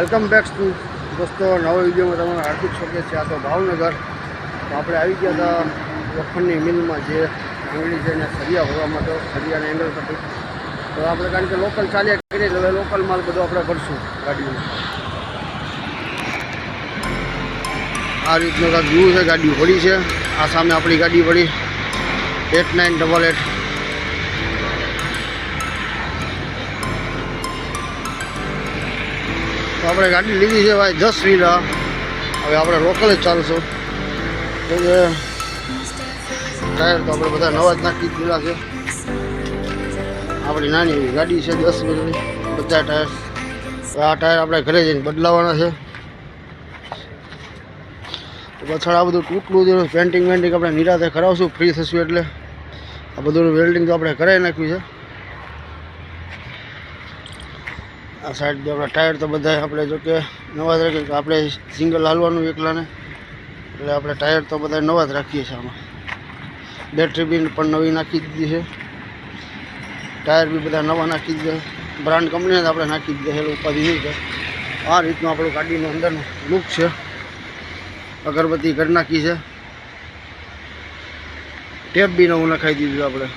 Welcome back દોસ્તો, નવો વિડીયોમાં તમારું હાર્દિક સ્વાગત છે. આ તો ભાવનગર. તો આપણે આવી ગયા હતા લોખંડની મિલમાં જે આંગળી છે એને સરિયા ભરવા માટે સરિયાને એંગલ થતી તો આપણે કારણ કે લોકલ ચાલ્યા કરીએ હવે લોકલ માલ બધો આપણે ભરશું ગાડીમાં આ રીતનો કાંઈક વ્યૂ છે, ગાડી ભરી છે. આ સામે આપણી ગાડી વળી એટ નાઇન ડબલ એટ આપણે ગાડી લીધી છે ભાઈ દસ વીરા હવે આપણે લોકલ જ ચાલશું. ટાયર તો આપણે બધા નવા જ નાખી દીધા છે. આપણી નાની ગાડી છે દસ વીરની બધા ટાયર. આ ટાયર આપણે ઘરે જઈને બદલાવાના છે. પાછળ આ બધું તૂટલું છે, પેન્ટિંગ વેન્ટિંગ આપણે નિરાતે કરાવશું, ફ્રી થશું એટલે. આ બધું વેલ્ડિંગ તો આપણે કરાવી નાખ્યું છે. આ સાઈડ આપણા ટાયર તો બધા આપણે જો કે નવા જ રાખીએ આપણે સિંગલ હાલવાનું એકલાને. એટલે આપણે ટાયર તો બધા નવા જ રાખીએ છીએ આમાં. બેટરી બી પણ નવી નાખી દીધી છે. ટાયર બી બધા નવા નાખી દીધા બ્રાન્ડ કંપનીને આપણે નાખી દીધા એટલે ઉપાધિ નહીં છે આ રીતનું આપણું ગાડીનું અંદરનું લુક છે. અગરબત્તી કરી નાખી છે. ટેપ બી નવું નખાઈ દીધું આપણે.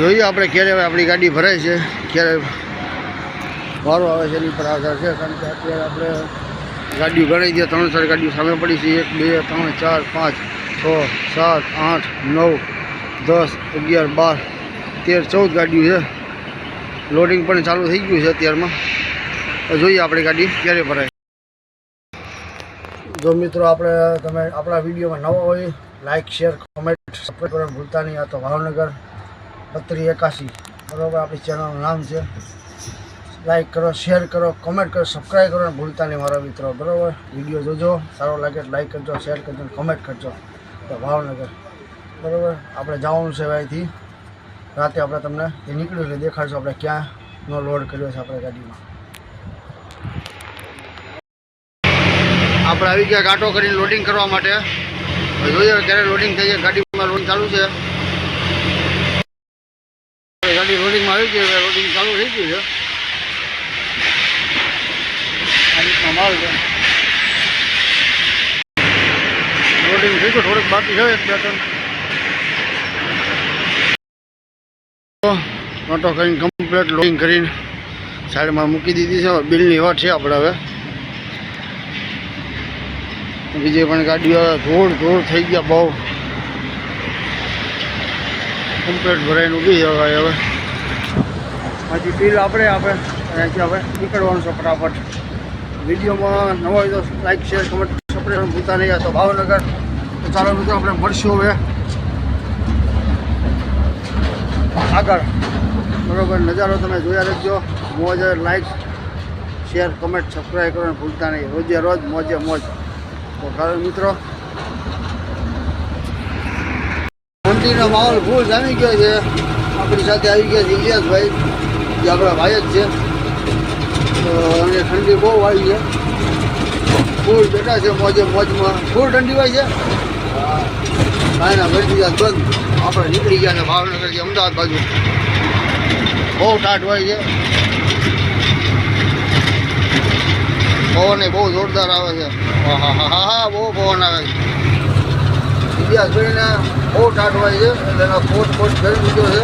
જોઈએ આપણે ક્યારે આપણી ગાડી ભરાય છે, ક્યારે વારો આવે છે એની પર આધાર છે, કારણ કે અત્યારે આપણે ગાડીઓ ગણાઈ દઈએ ત્રણ ચાર ગાડીઓ સામે પડી છે, એક, બે, ત્રણ, ચાર, પાંચ, છ, સાત, આઠ, નવ, દસ, અગિયાર, બાર, તેર, ચૌદ ગાડીઓ છે. લોડિંગ પણ ચાલુ થઈ ગયું છે અત્યારમાં. જોઈએ આપણી ગાડી ક્યારે ભરાય. જો મિત્રો આપણે, તમે આપણા વિડીયોમાં નવા હોય લાઇક શેર કોમેન્ટ સબસ્ક્રાઈબ કરવાનું ભૂલતા નહીં, આ તો ભાવનગર. બત્રીસ એકાસી બરાબર, આપણી ચેનલનું નામ છે. લાઈક કરો શેર કરો કોમેન્ટ કરો સબસ્ક્રાઈબ કરો, અને ભૂલતા નહીં મારા મિત્રો. બરાબર? વીડિયો જોજો, સારો લાગે તો લાઈક કરજો શેર કરજો કમેન્ટ કરજો. તો ભાવનગર. બરાબર? આપણે જવાનું છે અહીંથી. રાતે આપણે તમને એ નીકળ્યું એટલે દેખાડશું આપણે ક્યાંનો લોડ કર્યો છે આપણે ગાડીમાં. આપણે આવી ગયા ગાટો કરીને લોડિંગ કરવા માટે. જોઈએ ક્યારે લોડિંગ થઈ જાય. ગાડીમાં લોડિંગ ચાલુ છે. ગાડી રોડિંગમાં આવી ગઈ રોડિંગ ચાલુ થઈ ગયું છે. લોડિંગ થઈ ગયું, થોડુંક બાકી છે, એક, બે, ત્રણ. ઓટો કરીને કમ્પ્લીટ લોડિંગ કરીને સાઈડમાં મૂકી દીધી છે બિલની વાત છે આપણે હવે. બીજી પણ ગાડીઓ ધૂળ ધૂળ થઈ ગયા બહુ. કમ્પ્લીટ ભરાઈને ઊભી જવાય હવે. હજી બિલ આપણે આપણે અહીંયાથી હવે નીકળવાનું છે ફટાફટ. વિડીયોમાં નવો હોય તો લાઈક શેર કમેન્ટ સપરેટ ભૂલતા નહીં તો ભાવનગર. તો ચાલો મિત્રો, આપણે મળશું હવે. આગળ. બરોબર, નજારો તમે જોયા રહેજો મોજ લાઈક શેર કમેન્ટ સબસ્ક્રાઈબ કરવાનું ભૂલતા નહીં. રોજે રોજ મોજે મોજ. તો કારણ મિત્રો. મંદિરનો માહોલ ફૂલ જામી ગયો છે. આપણી સાથે આવી ગયા છે ઇલિયાસભાઈ. આપણા ભાઈ જ છે. અને ઠંડી બહુ વાળી છે. ફૂલ બેઠા છે મોજે મોજમાં. ફૂલ ઠંડી હોય છે. કાંઈના ભરતી ભરી દીધા બંધ. આપણે નીકળી ગયા છે ભાવનગરથી અમદાવાદ બાજુ. બહુ ટાટ હોય છે. પવન એ બહુ જોરદાર આવે છે. બહુ પવન આવે છે. ઇતિહાસભાઈને બહુ ટાટ હોય છે. એટલે એનો કોટ કોટ કરી દીધો છે.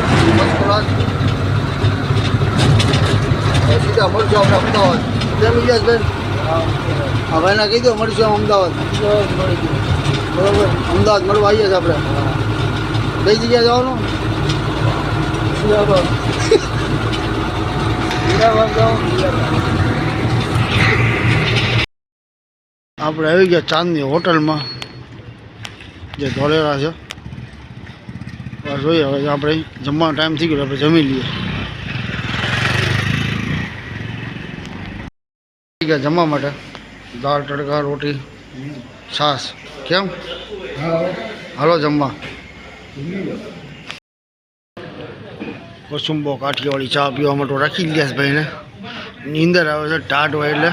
હવે સીધા મળશું આપણે અમદાવાદ. કેમ ઇતિહાસભાઈ હા ભાઈને કહી દો મળીશું અમદાવાદ. બરોબર અમદાવાદ મળવા આવીએ છીએ આપણે. કઈ જગ્યાએ જવાનું? આપણે આવી ગયા ચાંદની હોટલમાં. જે ધોલેરા છે. જોઈએ હવે આપણે જમવાનો ટાઈમ થઈ ગયો આપણે જમી લઈએ. ગયા જમવા માટે? દાળ, તડકા, રોટી, છાશ. કેમ? હાલો જમવા. કસુંબો કાઠિયાવાડી ચા પીવા માટે રાખી ગયા ભાઈને. નીંદર આવે છે ટાટ હોય એટલે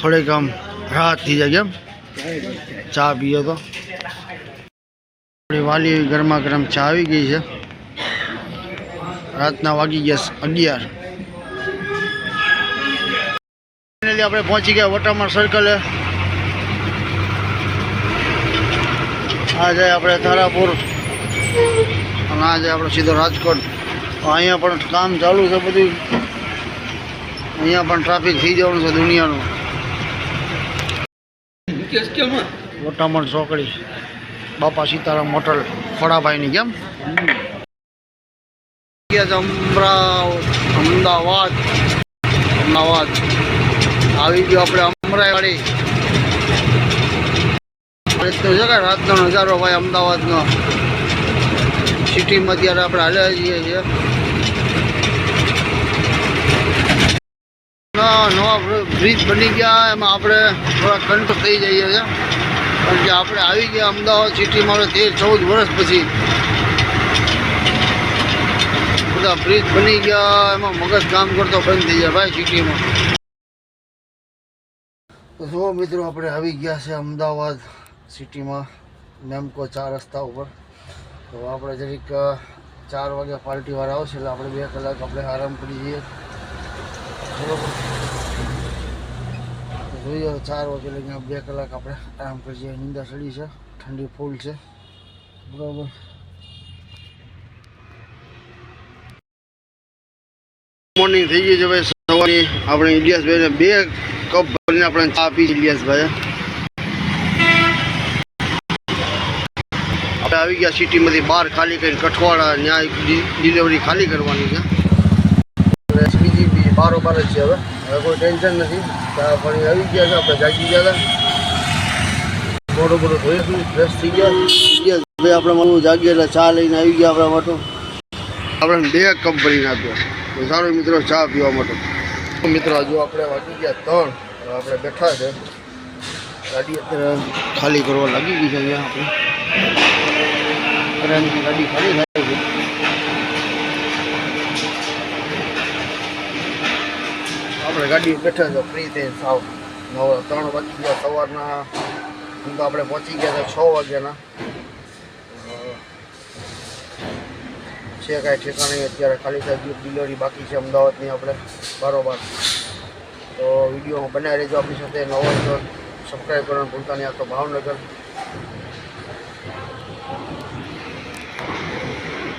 થોડીક આમ રાહત થઈ જાય કેમ? ચા પીએ તો. આપણી વાલી ગરમા ગરમ ચા આવી ગઈ છે. રાતના વાગી ગયા છે અગિયાર. Finally આપણે પહોંચી ગયા વટામણ સર્કલે આજે આપણે તારાપુર અને આજે આપણે સીધો રાજકોટ. અહીંયા પણ કામ ચાલુ છે બધું. અહીંયા પણ ટ્રાફિક થઈ જવાનું છે દુનિયાનું. વટામણ ચોકડી. બાપા સીતારામ હોટલ ખોડાભાઈની કેમ? અમદાવાદ. અમદાવાદ. આવી ગયો આપણે અમરાઈવાડી. છે કે રાતનો નજારો ભાઈ અમદાવાદનો. સિટીમાં અત્યારે આપણે હાલ્યા જઈએ છીએ. નવા બ્રિજ બની ગયા, એમાં આપણે થોડા કંટ થઈ જઈએ છીએ. કારણ કે આપણે આવી ગયા અમદાવાદ સિટીમાં તેર, ચૌદ વર્ષ પછી. બધા બ્રિજ બની ગયા, એમાં મગજ કામ કરતો બંધ થઈ જાય ભાઈ સિટીમાં તો જુઓ મિત્રો, આપણે આવી ગયા છે અમદાવાદ સિટીમાં મેમકો ચાર રસ્તા ઉપર. તો આપણે જરીક ચાર વાગે પાર્ટીવાળા આવશે, એટલે આપણે બે કલાક આપણે આરામ કરી જઈએ. જોઈએ ચાર વાગે લઈને બે કલાક આપણે આરામ કરી જઈએ. નિંદા ચડી છે, ઠંડી ફૂલ છે. બરાબર. મોર્નિંગ થઈ ગઈ છે ભાઈ. સવારની આપણે ઇલિયાસભાઈને બે કપ ભરીને આપણે ચા આપી છે ઇલિયાસભાઈ આપણે આવી ગયા સિટીમાંથી બહાર ખાલી કરીને કઠવાડા ન્યાય ડિલિવરી ખાલી કરવાની છે. બીજી બી બારોબાર જ છે હવે. હવે કોઈ ટેન્શન નથી. ચા પાણી આવી ગયા છે, આપણે જાગી ગયા હતા. મોટો મોટો ધોઈશું ફ્રેશ થઈ ગયા. ભાઈ આપણે મારું જાગીએ એટલે ચા લઈને આવી ગયા આપણા માટે. આપણે બે કપ ભરીને આપ્યો. સારો મિત્રો, ચા પીવા માટે. મિત્રો, હજુ આપણે વાગી ગયા ત્રણ. આપણે બેઠા છે. ગાડી અત્યારે ખાલી કરવા લાગી ગઈ છે અહીંયા આપણે. ગાડી ખાલી થાય છે. આપણે ગાડી બેઠા છે, ફ્રી થઈ સાવ. નવ, ત્રણ વાગી ગયા સવારના. હું તો આપણે પહોંચી ગયા છે છ વાગ્યાના. છે કાંઈ ઠેકાણે અત્યારે ખાલી સાહેબ ડિલિવરી બાકી છે અમદાવાદની આપણે બારોબાર. તો વીડિયો બનાવી રહેજો આપણી સાથે નવો તો સબસ્ક્રાઈબ કરવાનું ભૂલતા નહીં, આ ભાવનગર.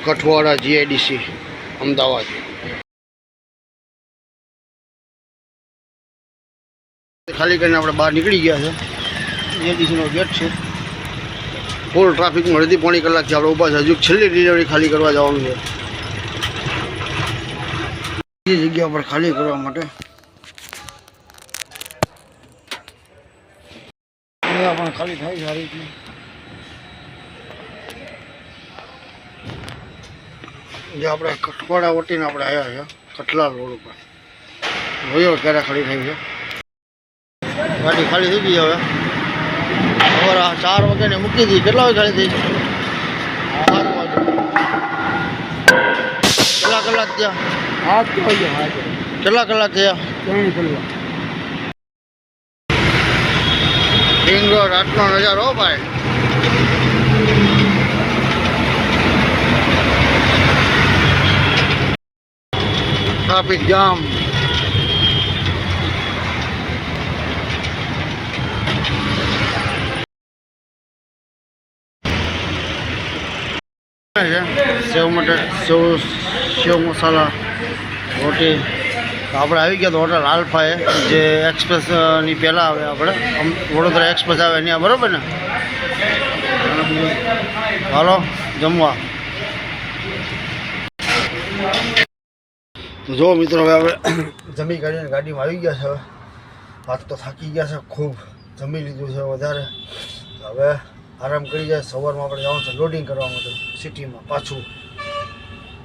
કઠવાડા જીઆઈડીસી અમદાવાદ. ખાલી કરીને આપણે બહાર નીકળી ગયા છે. જીઆઈડીસીનો ગેટ છે. ફૂલ ટ્રાફિકમાં અડધી પોણી કલાકથી આપણે ઊભા છે. હજુ છેલ્લી ડિલિવરી ખાલી કરવા જવાનું છે. બીજી જગ્યા પર ખાલી કરવા માટે. પણ ખાલી થાય છે આ જે આપણે કઠવાડા વટીને આપણે આવ્યા છે કઠલા રોડ ઉપર. જોયો ક્યારે ખાલી થઈ છે. ગાડી ખાલી થઈ ગઈ હવે. સવારે આ ચાર વાગ્યાને મૂકી હતી કેટલા વાગે ખાલી થઈ સાત વાગે કેટલા કલાક થયા હાથ વાગે હાથ કેટલા કલાક થયા ત્રણ કલાક રિંગ રોડ આટલો નજારો હો ભાઈ ટ્રાફિક જામ સેવ મટર, સેવ સેવ મસાલા, રોટી. આપણે આવી ગયા તો હોટલ આલ્ફાએ, જે એક્સપ્રેસની પહેલાં આવે આપણે. વડોદરા એક્સપ્રેસ આવે ત્યાં બરાબર ને? હાલો, જમવા. તો જો મિત્રો, હવે આપણે જમી કાઢીને ગાડીમાં આવી ગયા છે હવે. વાત તો થાકી ગયા છે, ખૂબ જમી લીધું છે વધારે. હવે આરામ કરી જાય સવારમાં આપણે જવાનું છે લોડિંગ કરવા માટે સિટીમાં પાછું.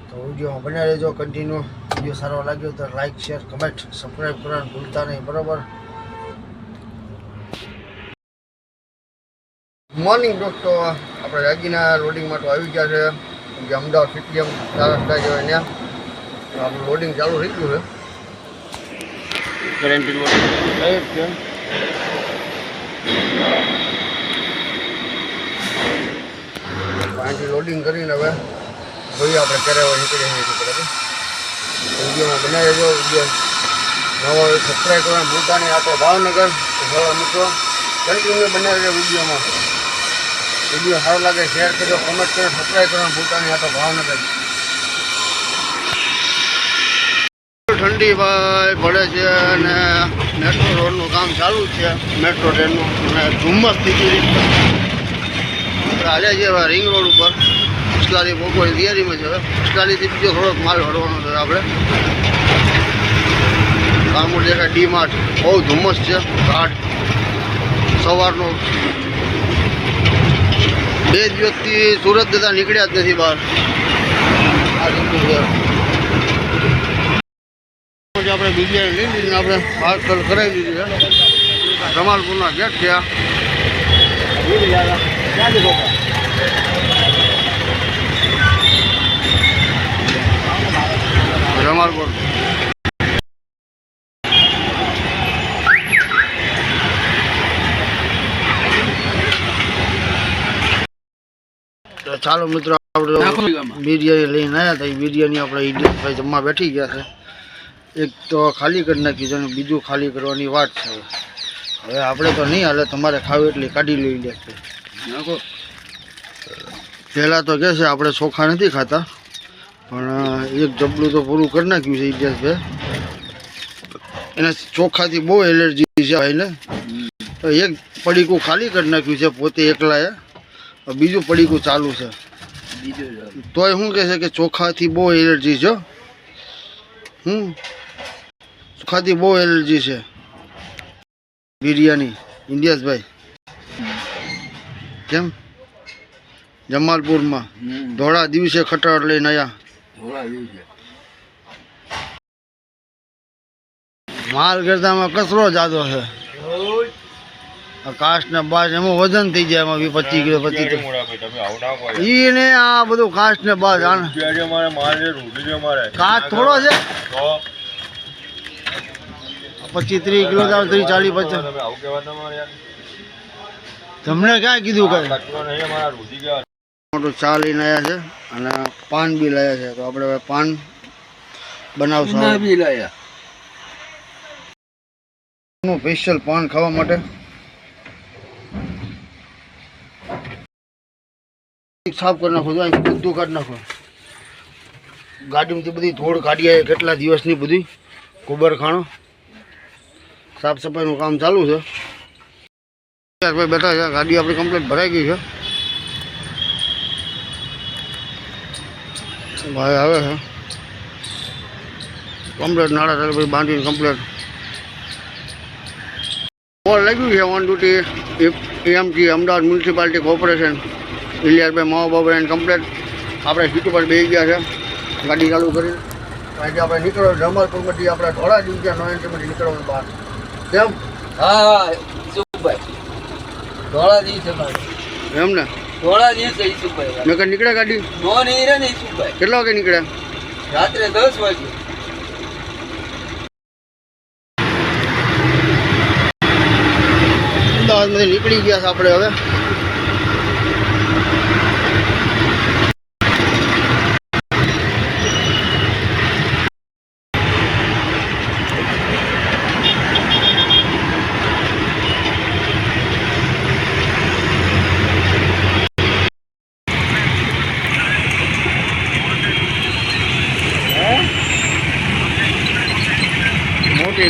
તો વિડીયોમાં બન્યા રહેજો કન્ટિન્યુ વીડિયો સારો લાગ્યો તો લાઇક શેર કમેન્ટ સબસ્ક્રાઈબ કરવાનું ભૂલતા નહીં બરાબર? મોર્નિંગ દોસ્તો આપણે રાજીના લોડિંગ માટે આવી ગયા છે. જે અમદાવાદ સિટી એમ ચાર રસ્તા કહેવાય ત્યાં આપણું લોડિંગ ચાલુ થઈ ગયું છે. ગેરંટી લોડિંગ છે અહીંથી લોડિંગ કરીને હવે જોઈએ આપણે ક્યારે હવે નીકળીએ છીએ બરાબર. વિડીયોમાં બનાવી દો, વીડિયો નવો સબસ્ક્રાઈબ કરવાનું ભૂલતા નહીં. આ ભાવનગર નવા મિત્રો કન્ટિન્યુ બનાવી છે વિડીયોમાં. વીડિયો સારો લાગે શેર કરજો કમેન્ટ કરો સબસ્ક્રાઈબ કરવાનું ભૂલતા નહીં. આ ભાવનગર. ઠંડી ભાઈ પડે છે અને મેટ્રો રોડનું કામ ચાલુ છે. મેટ્રો ટ્રેનનું અને ધુમ્મસ થઈ આપણે હાલે છે હવે રિંગ રોડ ઉપર. ઉસલાલી બપોરની તૈયારીમાં છે હવે. ઉસલાલીથી બીજો થોડોક માલ ભરવાનો છે આપણે. કામુર દેખાય ડી માર્ટ બહુ ધુમ્મસ છે. ઘાટ સવારનો. બે જ વ્યક્તિ સુરત જતા નીકળ્યા જ નથી બહાર. આપણે બીજી લઈ લીધી આપણે પાર્સલ કરાવી દીધી છે. જમાલપુરના ગેટ છે તો ચાલો મિત્રો આપણે બિરયાની લઈને આવ્યા હતા. એ બિરયાની આપણે ઈડિયનભાઈ જમવા બેઠી ગયા છે. એક તો ખાલી કરી નાખી છે અને બીજું ખાલી કરવાની વાત છે હવે. આપણે તો નહીં હાલે તમારે ખાવું એટલે કાઢી લઈ લે છે. પહેલાં તો કહે છે આપણે ચોખા નથી ખાતા પણ એક જબલું તો પૂરું કરી નાખ્યું છે ઇતિહાસભાઈ એને ચોખાથી બહુ એલર્જી છે ભાઈને. તો એક પડીકું ખાલી કરી નાખ્યું છે પોતે એકલાએ. બીજું પડીકું ચાલુ છે. તોય શું કહે છે કે ચોખાથી બહુ એલર્જી છે? હમ? ચોખાથી બહુ એલર્જી છે. બિરયાની. ઇન્ડિયાસભાઈ કેમ? જમાલપુરમાં. ધોળા દિવસે ખટાડ લઈને આવ્યા માલ કરતામાં કચરો જાદો છે. કાસ્ટ ને બાસ એમાં વજન થઈ જાય એમાં પચીસ કિલો પચીસ ઈ ને આ બધું કાસ્ટ ને બાસ આને કાચ થોડો છે? પચીસ ત્રીસ કિલો ત્રીસ ચાલીસ પચાસ. તમને ક્યાં કીધું કઈ મોટું ચા લઈને આવ્યા છે અને પાન બી લાયા છે. તો આપણે હવે પાન બનાવશું. સ્પેશિયલ પાન ખાવા માટે. સાફ કરી નાખો અહીં બધું કાઢી નાખો. ગાડીમાંથી બધી ધોળ કાઢી આવી કેટલા દિવસની બધી? ગોબર ખાણો. સાફ સફાઈનું કામ ચાલુ છે. ભાઈ બેઠા છે ગાડી આપણી કમ્પ્લીટ ભરાઈ ગઈ છે. ભાઈ આવે છે. કમ્પ્લેટ નાળા ચાલે પછી બાંધીને કમ્પ્લેટ બોલ લાગ્યું છે on duty MT Ahmedabad municipality corporation ઇલિયાસભાઈ મહાબાબા એન્ડ કમ્પ્લેટ આપણે સીટ ઉપર બેસી ગયા છે. ગાડી ચાલુ કરી. આજે આપણે નીકળો જમાલપુરમાંથી આપણે ધોળા દિવસે નો એન્ટ્રીમાંથી નીકળવાનું બહાર. કેમ? હા ઈસુભાઈ ધોળા દિવસે એમ ને ધોળા દિવસે ઈસુભાઈ નકર નીકળે ગાડી? નો નહીં રે ને ઈસુભાઈ કેટલા વાગે નીકળ્યા? રાત્રે દસ વાગે. અમદાવાદમાંથી નીકળી ગયા છે આપણે હવે.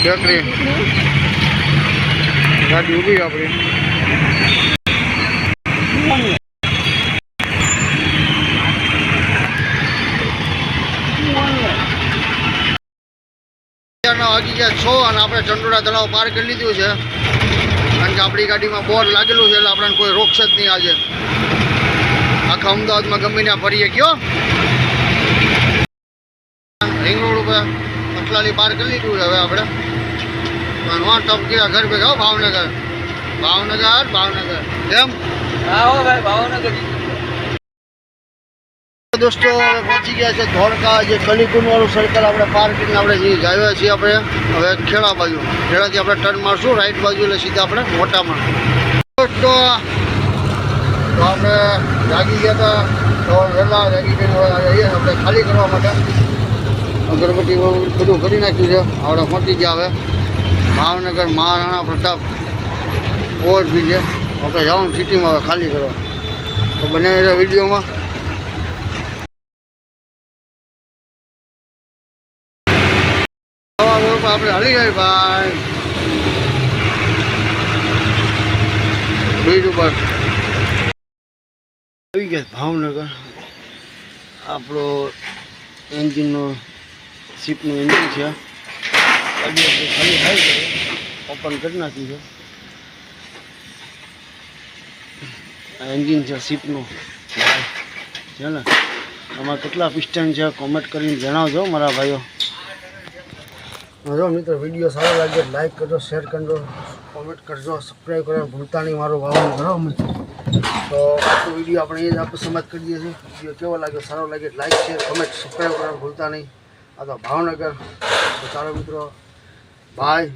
બેકરી ગાડી ઊભી આપણી. વાગી ગયા છ અને આપણે ચંડોળા તળાવ પાર કરી લીધું છે. કારણ કે આપણી ગાડીમાં બોર લાગેલું છે એટલે આપણને કોઈ રોકશે જ નહીં આજે. આખા અમદાવાદમાં ગમે ત્યાં ફરીએ કયો. રિંગ રોડ ઉપર અટલાલી પાર કરી લીધું છે હવે આપણે. અને ટપકી ઘર ભેગા ભાવનગર. ભાવનગર ભાવનગર. કેમ? આવો ભાઈ ભાવનગર. દોસ્તો હવે પહોંચી ગયા છે ધોળકા જે કલીકુનવાળું સર્કલ આપણે પાર કરીને આપણે જે આવ્યા છીએ આપણે હવે ખેડા બાજુ. ખેડાથી આપણે ટર્ન મારશું રાઈટ બાજુ એટલે સીધા આપણે મોટામાં. દોસ્તો તો આપણે જાગી ગયા હતા તો વહેલા જાગી આવીએ આપણે ખાલી કરવા માટે. અગરબત્તી બધું કરી નાખ્યું છે આપણે પહોંચી ગયા હવે. ભાવનગર, મહારાણા પ્રતાપ ઓવરબ્રિજ આપણે જવાનું સિટીમાં હવે ખાલી કરવા. તો બને વિડીયોમાં. આપણે હાલી જાય ભાઈ. બ્રિજ ઉપર. આવી ગયા ભાવનગર. આપણો એન્જિનનો, શિપનું એન્જિન છે. આપણે ખાલી થાય છે ઓપન કરી નાખી છે. આ એન્જિન છે શીપનું છે ને? આમાં કેટલા પિસ્ટન છે કોમેન્ટ કરીને જણાવજો મારા ભાઈઓ. જો મિત્ર વીડિયો સારો લાગે લાઈક કરજો શેર કરજો કોમેન્ટ કરજો સબસ્ક્રાઈબ કરો ભૂલતા નહીં, મારો ભાવનો કરો અમે તો આખો વીડિયો આપણે એ જ આપણે સમાજ કરી દઈએ છીએ. વીડિયો કેવો લાગ્યો, સારો લાગે લાઈક શેર કોમેન્ટ સબસ્ક્રાઈબ કરવાનું ભૂલતા નહીં. આ તો ભાવનગર. તો ચાલો મિત્રો Bye.